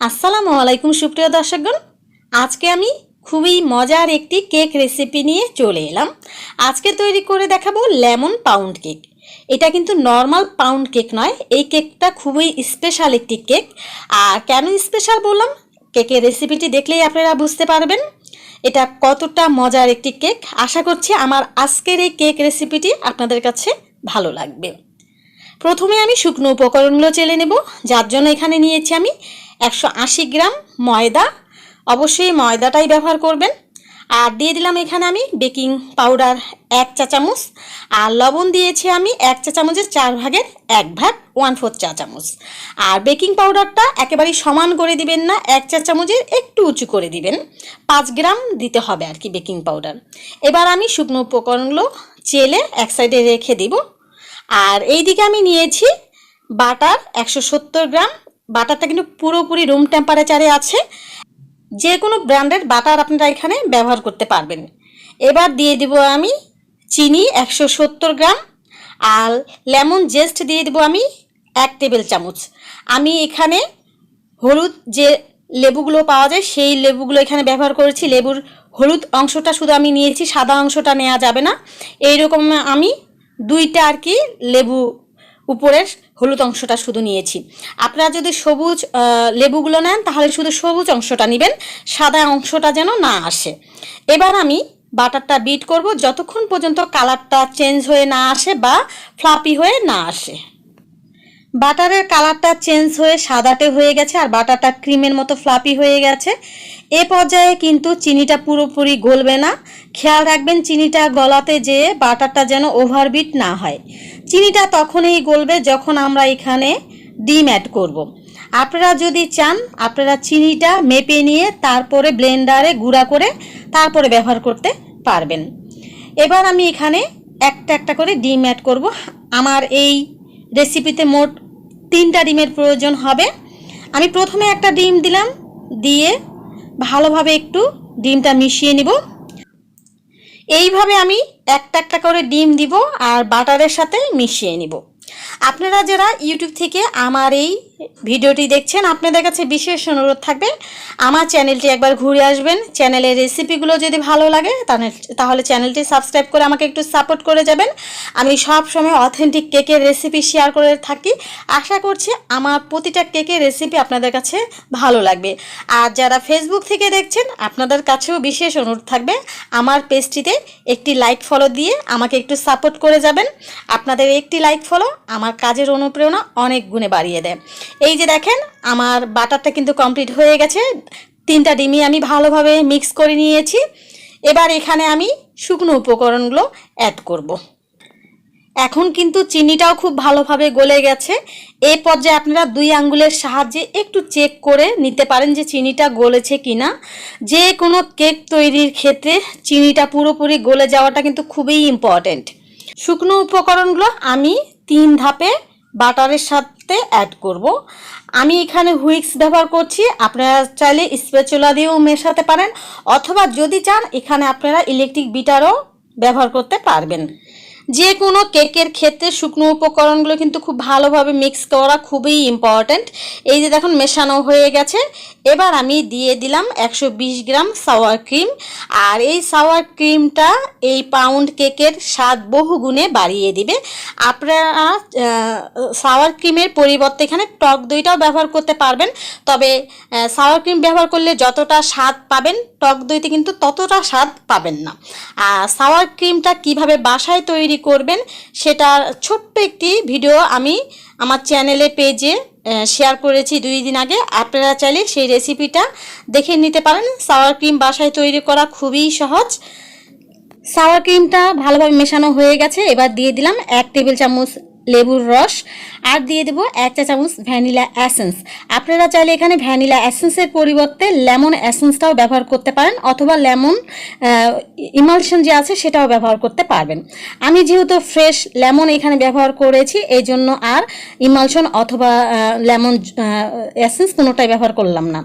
আসসালামু আলাইকুম সুপ্রিয় দর্শকগণ। আজকে আমি খুবই মজার একটি কেক রেসিপি নিয়ে চলে এলাম। আজকে তৈরি করে দেখাবো লেমন পাউন্ড কেক। এটা কিন্তু নর্মাল পাউন্ড কেক নয়, এই কেকটা খুবই স্পেশাল একটি কেক। আর কেন স্পেশাল বললাম? কেকের রেসিপিটি দেখলেই আপনারা বুঝতে পারবেন। এটা কতটা মজার একটি কেক। আশা করছি আমার আজকের এই কেক রেসিপিটি আপনাদের কাছে ভালো লাগবে। প্রথমে আমি শুকনো উপকরণগুলো চেলে নেব, যার জন্য এখানে নিয়েছি আমি একশো আশি গ্রাম ময়দা। অবশ্যই ময়দাটাই ব্যবহার করবেন। আর দিয়ে দিলাম এখানে আমি বেকিং পাউডার এক চা চামচ। আর লবণ দিয়েছি আমি এক চা চামচের চার ভাগের এক ভাগ ওয়ান ফোর চা চামচ। আর বেকিং পাউডারটা একেবারেই সমান করে দিবেন না, এক চা চামচের একটু উঁচু করে দিবেন। পাঁচ গ্রাম দিতে হবে আর কি বেকিং পাউডার। এবার আমি শুকনো উপকরণগুলো চেলে এক সাইডে রেখে দিব। আর এই দিকে আমি নিয়েছি বাটার একশো সত্তর গ্রাম বাটারটা কিন্তু পুরোপুরি রুম টেম্পারেচারে আছে। যে কোনো ব্র্যান্ডের বাটার আপনারা এখানে ব্যবহার করতে পারবেন। এবার দিয়ে দিব আমি চিনি একশো সত্তর গ্রাম আর লেমন জেস্ট দিয়ে দেবো আমি এক টেবিল চামচ। আমি এখানে হলুদ যে লেবুগুলো পাওয়া যায়, সেই লেবুগুলো এখানে ব্যবহার করেছি। লেবুর হলুদ অংশটা শুধু আমি নিয়েছি, সাদা অংশটা নেওয়া যাবে না। এইরকম আমি দুইটা আর কি লেবু উপরের হলুদ অংশটা শুধু নিয়েছি। আপনারা যদি সবুজ লেবুগুলো নেন, তাহলে শুধু সবুজ অংশটা নেবেন, সাদা অংশটা যেন না আসে। এবার আমি বাটারটা বিট করব, যতক্ষণ পর্যন্ত কালারটা চেঞ্জ হয়ে না আসে বা ফ্লাপি হয়ে না আসে। বাটারের কালারটা চেঞ্জ হয়ে সাদাটে হয়ে গেছে আর বাটারটা ক্রিমের মতো ফ্লাপি হয়ে গেছে। এ পর্যায়ে কিন্তু চিনিটা পুরোপুরি গলবে না। খেয়াল রাখবেন চিনিটা গলাতে যেয়ে বাটারটা যেন ওভারবিট না হয়। চিনিটা তখনই গলবে যখন আমরা এখানে ডিম অ্যাড করব। আপনারা যদি চান, আপনারা চিনিটা মেপে নিয়ে তারপরে ব্লেন্ডারে গুঁড়া করে তারপরে ব্যবহার করতে পারবেন। এবার আমি এখানে একটা একটা করে ডিম অ্যাড করব। আমার এই রেসিপিতে মোট তিনটা ডিমের প্রয়োজন হবে। আমি প্রথমে একটা ডিম দিলাম, দিয়ে ভালোভাবে একটু ডিমটা মিশিয়ে নিব। এইভাবে আমি একটা একটা করে ডিম দিব আর বাটারের সাথে মিশিয়ে নিব। আপনারা যারা ইউটিউব থেকে আমার এই ভিডিওটি দেখছেন, আপনাদের কাছে বিশেষ অনুরোধ থাকবে, আমার চ্যানেলটি একবার ঘুরে আসবেন, চ্যানেলের রেসিপিগুলো যদি ভালো লাগে, তাহলে চ্যানেলটি সাবস্ক্রাইব করে আমাকে একটু সাপোর্ট করে যাবেন। আমি সব সময় অথেন্টিক কেকের রেসিপি শেয়ার করে থাকি। আশা করছি আমার প্রতিটা কেকের রেসিপি আপনাদের কাছে ভালো লাগবে। আর যারা ফেসবুক থেকে দেখছেন, আপনাদের কাছেও বিশেষ অনুরোধ থাকবে, আমার পেজটিতে একটি লাইক ফলো দিয়ে আমাকে একটু সাপোর্ট করে যাবেন। আপনাদের একটি লাইক ফলো আমার কাজের অনুপ্রেরণা অনেক গুণে বাড়িয়ে দেয়। এই যে দেখেন, আমার বাটারটা কিন্তু কমপ্লিট হয়ে গেছে। তিনটা ডিমই আমি ভালোভাবে মিক্স করে নিয়েছি। এবার এখানে আমি শুকনো উপকরণগুলো অ্যাড করব। এখন কিন্তু চিনিটাও খুব ভালোভাবে গলে গেছে। এই পর্যায়ে আপনারা দুই আঙ্গুলের সাহায্যে একটু চেক করে নিতে পারেন যে চিনিটা গলেছে কিনা। যে কোনো কেক তৈরির ক্ষেত্রে চিনিটা পুরোপুরি গলে যাওয়াটা কিন্তু খুবই ইম্পর্ট্যান্ট শুকনো উপকরণগুলো আমি তিন ধাপে বাটারের সাথে অ্যাড করব। আমি এখানে হুইক্স ব্যবহার করছি, আপনারা চাইলে স্পেচুলা দিয়েও মেশাতে পারেন, অথবা যদি চান, এখানে আপনারা ইলেকট্রিক বিটারও ব্যবহার করতে পারবেন যে কোনো কেকের ক্ষেত্রে শুকনো উপকরণগুলো কিন্তু খুব ভালোভাবে মিক্স করা খুবই ইম্পর্ট্যান্ট এই যে দেখুন, মেশানো হয়ে গেছে। এবার আমি দিয়ে দিলাম একশো বিশ গ্রাম সাওয়ার ক্রিম আর এই সাওয়ার ক্রিমটা এই পাউন্ড কেকের স্বাদ বহু গুণে বাড়িয়ে দিবে। আপনারা সাওয়ার ক্রিমের পরিবর্তে এখানে টক দইটাও ব্যবহার করতে পারবেন। তবে সাওয়ার ক্রিম ব্যবহার করলে যতটা স্বাদ পাবেন, টক দইতে কিন্তু ততটা স্বাদ পাবেন না। আর সাওয়ার ক্রিমটা কীভাবে বাসায় তৈরি করবেন, সেটা ছোট্ট একটি ভিডিও আমি আমার চ্যানেলে পেজে শেয়ার করেছি দুই দিন আগে। আপনারা চাইলে সেই রেসিপিটা দেখে নিতে পারেন। সাওয়ার ক্রিম বাসায় তৈরি করা খুবই সহজ। সাওয়ার ক্রিমটা ভালোভাবে মেশানো হয়ে গেছে। এবার দিয়ে দিলাম এক টেবিল চামচ লেবুর রস। আর দিয়ে দেবো এক চা চামচ ভ্যানিলা অ্যাসেন্স আপনারা চাইলে এখানে ভ্যানিলা অ্যাসেন্সের পরিবর্তে লেমন অ্যাসেন্সটাও ব্যবহার করতে পারেন, অথবা লেমন ইমালশন যে আছে সেটাও ব্যবহার করতে পারবেন। আমি যেহেতু ফ্রেশ লেমন এখানে ব্যবহার করেছি, এই জন্য আর ইমালশন অথবা লেমন অ্যাসেন্স কোনোটাই ব্যবহার করলাম না।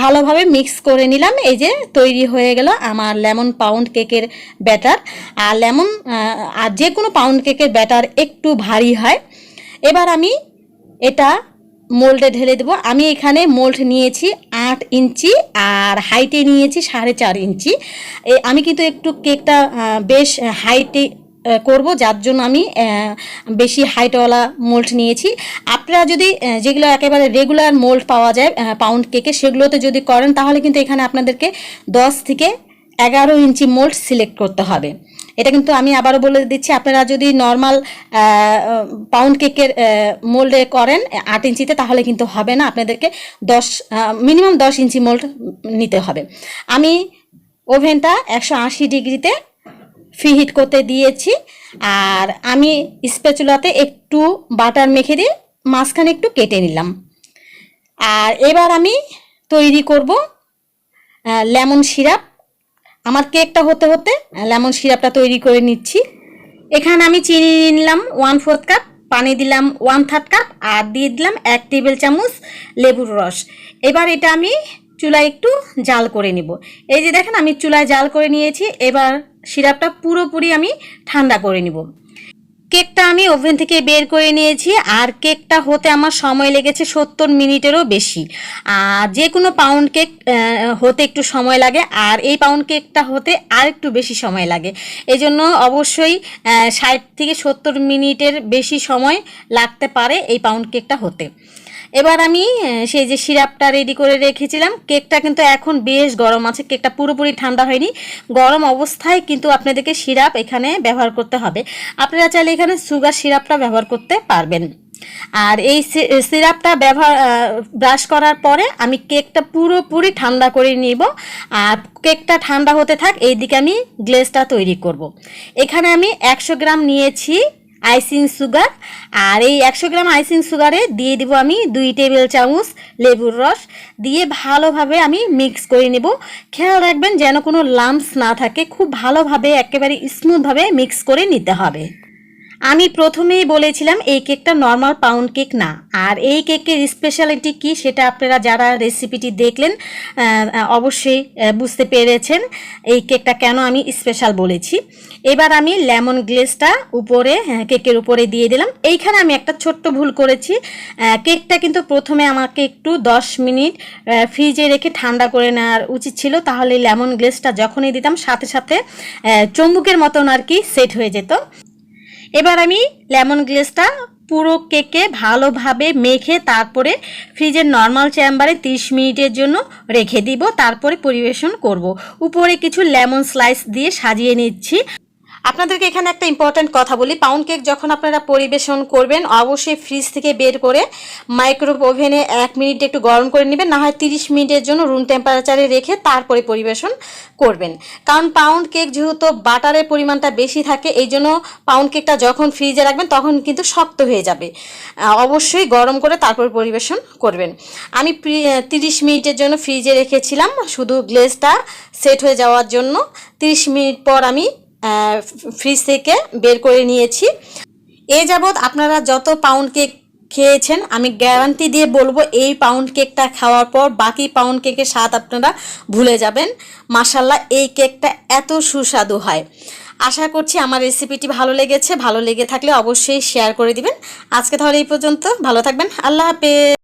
ভালোভাবে মিক্স করে নিলাম, এই যে তৈরি হয়ে গেল আমার লেমন পাউন্ড কেকের ব্যাটার। আর লেমন আর যে কোনো পাউন্ড কেকের ব্যাটার একটু ভারী হয় এবার আমি এটা মোল্ডে ঢেলে দেবো। আমি এখানে মোল্ড নিয়েছি আট ইঞ্চি আর হাইটে নিয়েছি সাড়ে চার ইঞ্চি। আমি কিন্তু একটু কেকটা বেশ হাইটে করব, যার জন্য আমি বেশি হাইটওয়ালা মোল্ড নিয়েছি। আপনারা যদি যেগুলো একেবারে রেগুলার মোল্ড পাওয়া যায় পাউন্ড কেকে, সেগুলোতে যদি করেন, তাহলে কিন্তু এখানে আপনাদেরকে দশ থেকে এগারো ইঞ্চি মোল্ড সিলেক্ট করতে হবে। এটা কিন্তু আমি আবারও বলে দিচ্ছি, আপনারা যদি নর্মাল পাউন্ড কেকের মোল্ডে করেন, আট ইঞ্চিতে, তাহলে কিন্তু হবে না। আপনাদেরকে দশ মিনিমাম দশ ইঞ্চি মোল্ড নিতে হবে। আমি ওভেনটা একশো আশি ডিগ্রিতে ফ্রিহিট করতে দিয়েছি, আর আমি স্পেচুলাতে একটু বাটার মেখে দিয়ে মাঝখানে একটু কেটে নিলাম। আর এবার আমি তৈরি করব লেমন সিরাপ। আমার কেকটা হতে হতে লেমন সিরাপটা তৈরি করে নিচ্ছি। এখানে আমি চিনি নিলাম ওয়ান ফোর্থ কাপ পানি দিলাম ওয়ান থার্ড কাপ আর দিয়ে দিলাম এক টেবিল চামচ লেবুর রস। এবার এটা আমি চুলায় একটু জাল করে নিব। এই যে দেখেন, আমি চুলায় জাল করে নিয়েছি, এবার সিরাপটা পুরোপুরি আমি ঠান্ডা করে নিব। কেকটা আমি ওভেন থেকে বের করে নিয়েছি আর কেকটা হতে আমার সময় লেগেছে সত্তর মিনিটেরও বেশি। আর যে কোনো পাউন্ড কেক হতে একটু সময় লাগে আর এই পাউন্ড কেকটা হতে আর একটু বেশি সময় লাগে। এই জন্য অবশ্যই ষাট থেকে সত্তর মিনিটের বেশি সময় লাগতে পারে এই পাউন্ড কেকটা হতে। এবার আমি সেই যে সিরাপটা রেডি করে রেখেছিলাম, কেকটা কিন্তু এখন বেশ গরম আছে, কেকটা পুরোপুরি ঠান্ডা হয়নি। গরম অবস্থায় কিন্তু আপনাদেরকে সিরাপ এখানে ব্যবহার করতে হবে। আপনারা চাইলে এখানে সুগার সিরাপটা ব্যবহার করতে পারবেন। আর এই সিরাপটা ব্যবহার ব্রাশ করার পরে আমি কেকটা পুরোপুরি ঠান্ডা করে নিব। আর কেকটা ঠান্ডা হতে থাক, এইদিকে আমি গ্লেসটা তৈরি করব। এখানে আমি একশো গ্রাম নিয়েছি আইসিং সুগার। আর এই একশো গ্রাম আইসিং সুগারে দিয়ে দিব আমি দুই টেবিল চামচ লেবুর রস। দিয়ে ভালোভাবে আমি মিক্স করে নেব। খেয়াল রাখবেন যেন কোনো লাম্পস না থাকে। খুব ভালোভাবে, একেবারে স্মুথভাবে মিক্স করে নিতে হবে। আমি প্রথমেই বলেছিলাম এই কেকটা নর্মাল পাউন্ড কেক না। আর এই কেকের স্পেশালিটি কি সেটা আপনারা যারা রেসিপিটি দেখলেন অবশ্যই বুঝতে পেরেছেন এই কেকটা কেন আমি স্পেশাল বলেছি। এবার আমি লেমন গ্লেসটা উপরে হ্যাঁ, কেকের উপরে দিয়ে দিলাম। এইখানে আমি একটা ছোট্ট ভুল করেছি। কেকটা কিন্তু প্রথমে আমাকে একটু দশ মিনিট ফ্রিজে রেখে ঠান্ডা করে নেওয়ার উচিত ছিল তাহলে লেমন গ্লেসটা যখনই দিতাম সাথে সাথে চম্বুকের মতন আর কি সেট হয়ে যেত। এবার আমি লেমন গ্লেসটা পুরো কেকে ভালোভাবে মেখে তারপরে ফ্রিজের নর্মাল চেম্বারে 30 মিনিটের জন্য রেখে দিব, তারপরে পরিবেশন করব। উপরে কিছু লেমন স্লাইস দিয়ে সাজিয়ে নিচ্ছি। আপনাদেরকে এখানে একটা ইম্পর্ট্যান্ট কথা বলি। পাউন্ড কেক যখন আপনারা পরিবেশন করবেন, অবশ্যই ফ্রিজ থেকে বের করে মাইক্রোওয়েভ ওভেনে এক মিনিট একটু গরম করে নেবেন, না হয় তিরিশ মিনিটের জন্য রুম টেম্পারেচারে রেখে তারপরে পরিবেশন করবেন। কারণ পাউন্ড কেক যেহেতু বাটারের পরিমাণটা বেশি থাকে, এই জন্য পাউন্ড কেকটা যখন ফ্রিজে রাখবেন, তখন কিন্তু শক্ত হয়ে যাবে। অবশ্যই গরম করে তারপর পরিবেশন করবেন। আমি তিরিশ মিনিটের জন্য ফ্রিজে রেখেছিলাম, শুধু গ্লেজটা সেট হয়ে যাওয়ার জন্য। তিরিশ মিনিট পর আমি ফ্রিজ থেকে বের করে নিয়েছি। এ যাবৎ আপনারা যত পাউন্ড কেক খেয়েছেন, আমি গ্যারান্টি দিয়ে বলব, এই পাউন্ড কেকটা খাওয়ার পর বাকি পাউন্ড কেকের স্বাদ আপনারা ভুলে যাবেন। মাসাল্লাহ এই কেকটা এত সুস্বাদু হয়। আশা করছি আমার রেসিপিটি ভালো লেগেছে। ভালো লেগে থাকলে অবশ্যই শেয়ার করে দিবেন। আজকে তাহলে এই পর্যন্ত। ভালো থাকবেন। আল্লাহ হাফেজ।